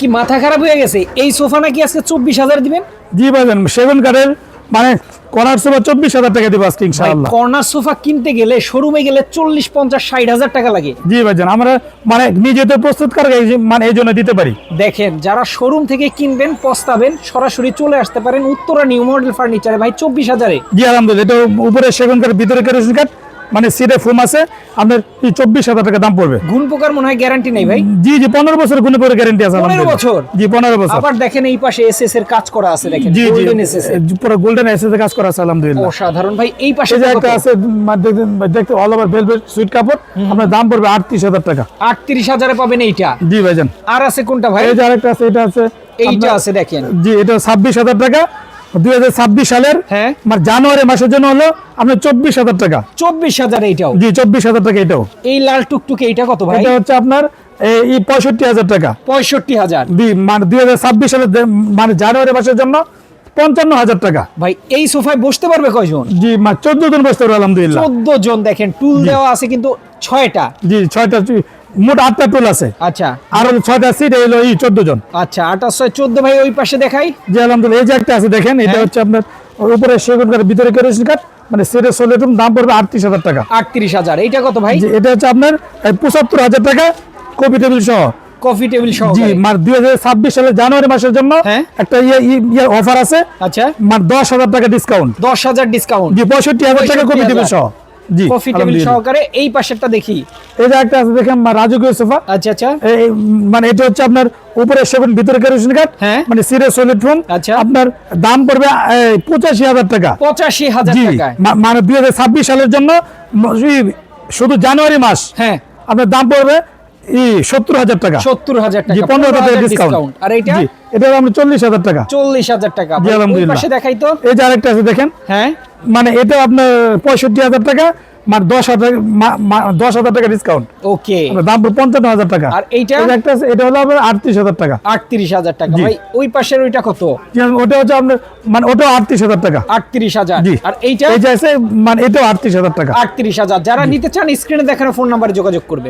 কি মাথা খারাপ হয়ে গেছে? এই সোফা নাকি আজকে চব্বিশ হাজার দিবেন? জি ভাইজান সেগুন কাঠের মানে কর্নার সোফা চব্বিশ হাজার টাকা দিব আজকে ইনশাআল্লাহ। কর্নার সোফা কিনতে গেলে শোরুমে গেলে চল্লিশ পঞ্চাশ ষাট হাজার টাকা লাগে। জি ভাইজান আমরা মানে নিজে তো প্রস্তুত করে মানে এই জন্য দিতে পারি। দেখেন যারা শোরুম থেকে কিনবেন পস্তাবেন সরাসরি চলে আসতে পারেন উত্তরা নিউ মডেল ফার্নিচারে ভাই চব্বিশ হাজারে। জি আলহামদুলিল্লাহ এটা উপরে সেগুন কাঠের ভিতরে কেরোসিন কাঠ মানে সিটে ফোম আছে আপনার এই চব্বিশ হাজার টাকা দাম পড়বে। গুণ পোকার মনে হয় গ্যারান্টি নেই ভাই। জি জি পনেরো বছর গুণে করে গ্যারেন্টি আছে 15 আলহামদুলিল্লাহ। বছর? জি পনেরো বছর। আবার দেখেন এই পাশে এসএস এর কাজ করা আছে দেখেন জি জি। গোল্ডেন এর। পুরো গোল্ডেন এসএস কাজ করা আছে আলহামদুলিল্লাহ। অসাধারণ ভাই এই পাশে যে একটা আছে দেখতে- দেখতে অল ওভার ভেলভেট সুইট কাপড় আপনার দাম পড়বে আটত্রিশ হাজার টাকা। আটত্রিশ হাজারে পাবেন এইটা। জি ভাইজান। আর আছে কোনটা ভাই? এই যে আরেকটা আছে এটা আছে এইটা আছে দেখেন। জি এটা ছাব্বিশ হাজার টাকা দুই হাজার ছাব্বিশ সালের হ্যাঁ। মানে জানুয়ারি মাসের জন্য হলো আপনার চব্বিশ হাজার টাকা। চব্বিশ হাজার এইটাও জি চব্বিশ হাজার টাকা এটাও। এই লাল টুকটুকে এইটা কত ভাই? এটা হচ্ছে আপনার এই পঁয়ষট্টি হাজার টাকা। পঁয়ষট্টি হাজার। দি মানে দুই হাজার ছাব্বিশ সালের মানে জানুয়ারি মাসের জন্য পঞ্চান্ন হাজার টাকা। ভাই এই সোফায় বসতে পারবে কয়জন? জি মানে চোদ্দ জন বসতে পারবে আলহামদুলিল্লাহ। চোদ্দ জন দেখেন টুল দেওয়া আছে কিন্তু ছয়টা। জি ছয়টা মোট আটটা টুল আছে। আচ্ছা। আর ছয়টা সিট হলো এই চোদ্দ জন। আচ্ছা ছয় চোদ্দ ভাই ওই পাশে দেখাই। জি আলহামদুলিল্লাহ এই যে একটা আছে দেখেন এটা হ্যাঁ। হচ্ছে আপনার উপরে সেগুন কাঠ ভিতরে কেরোসিন কাঠ মানে দাম পড়বে আটত্রিশ হাজার টাকা। আটত্রিশ হাজার এইটা কত ভাই? এটা হচ্ছে আপনার পঁচাত্তর হাজার টাকা কপি টেবিল সহ। কফি টেবিল সহ জি মানে দুই হাজার ছাব্বিশ সালের জানুয়ারি মাসের জন্য হ্যাঁ। একটা ইয়ে ইয়ে অফার আছে। আচ্ছা। মানে দশ হাজার টাকা ডিসকাউন্ট দশ হাজার ডিসকাউন্ট জি পঁয়ষট্টি হাজার টাকা কপি টেবিল সহ। কফি টেবিল সহকারে এই পাশেরটা দেখি। এই যে একটা আছে দেখেন রাজকীয় সোফা আচ্ছা আচ্ছা। মানে এটা হচ্ছে আপনার উপরে সেভেন ভিতরে কেরোসিন কাঠ। হ্যাঁ। মানে সিরে সলিড ফোম আচ্ছা। আপনার দাম পড়বে পঁচাশি হাজার টাকা। পঁচাশি হাজার জি মানে দুই হাজার ছাব্বিশ সালের জন্য শুধু জানুয়ারি মাস। হ্যাঁ। আপনার দাম পড়বে সত্তর হাজার টাকা। সত্তর হাজার টাকা। পনেরো ডিসকাউন্ট আর এটা আপনার চল্লিশ হাজার টাকা। চল্লিশ হাজার টাকা। পাশে দেখাই তো। এই যে আরেকটা আছে দেখেন। হ্যাঁ। মানে এটা আপনার পঁয়ষট্টি হাজার টাকা মানে দশ হাজার দশ হাজার টাকা ডিসকাউন্ট ওকে দাম পঞ্চান্ন হাজার টাকা। আর এইটা? একটা এটা হলো আপনার আটত্রিশ হাজার টাকা। আটত্রিশ হাজার টাকা। ভাই ওই পাশের ওইটা কত? ওটা হচ্ছে আপনার মানে ওটাও আটত্রিশ হাজার টাকা। আটত্রিশ হাজার। আর এইটা? এই যে আছে মানে এটাও আটত্রিশ হাজার টাকা। আটত্রিশ হাজার। যারা নিতে চান স্ক্রিনে দেখানো ফোন নাম্বারে যোগাযোগ করবেন।